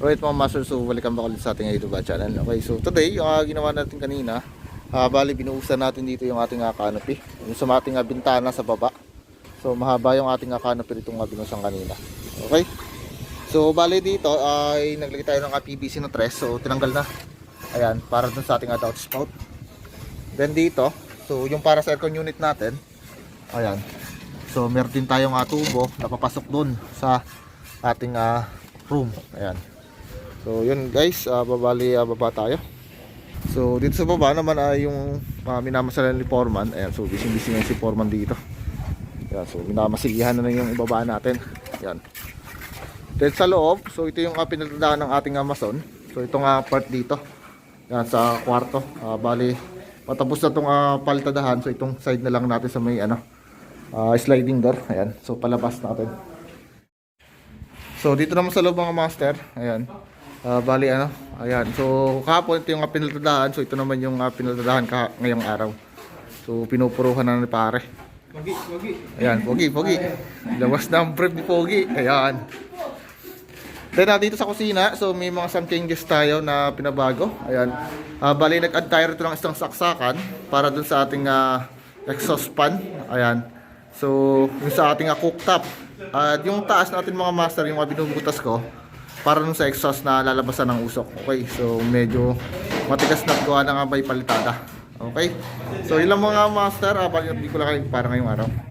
Right mga master, so welcome back ulit sa ating YouTube channel. Okay, so today, yung uh, ginawa natin kanina, uh, bali binuhusan natin dito yung ating uh, canopy. Yung sa ating uh, bintana sa baba. So mahaba yung ating uh, canopy itong uh, binuhusan kanina. Okay? So bali dito ay naglagay tayo ng uh, PVC na tres. So tinanggal na. Ayan, para dun sa ating uh, spout. Then dito, so yung para sa aircon unit natin, ayan. So meron din tayong uh, tubo na papasok dun sa ating uh, room. Ayan. So yun guys, uh, babali uh, baba tayo. So dito sa baba naman ay yung uh, minamasalan ni Foreman. Ayan, so busy busy ngayon si Foreman dito. Ayan, so minamasigihan na lang yung ibaba natin. Ayan. Then sa loob, so ito yung uh, pinagdadaan ng ating Amazon. So itong uh, part dito. Ayan, sa kwarto. Uh, bali, matapos na itong uh, palitadahan. So itong side na lang natin sa may ano, uh, sliding door. Ayan, so palabas natin. So dito naman sa loob mga master, ayan. Ah, bali ano, ayan. So kahapon ito yung uh, pinaltadahan, so ito naman yung uh, pinaltadahan ka ngayong araw. So pinupuruhan na ni pare. Pogi, pogi. Ayan, Pogi, Pogi. Labas na ang brief ni Pogi. Ayan. Then uh, dito sa kusina, so may mga some changes tayo na pinabago. Ayan. Ah, bali nag-add tayo rito ng isang saksakan para dun sa ating uh, exhaust fan. Ayan. So, yung sa ating uh, cooktop. At yung taas natin mga master, yung mga binubutas ko, para dun sa exhaust na lalabasan ng usok. Okay, so medyo matigas na gawa na nga may palitada. Okay? So, yun lang mga master. Uh, bali, hindi ko lang kayo para ngayong araw.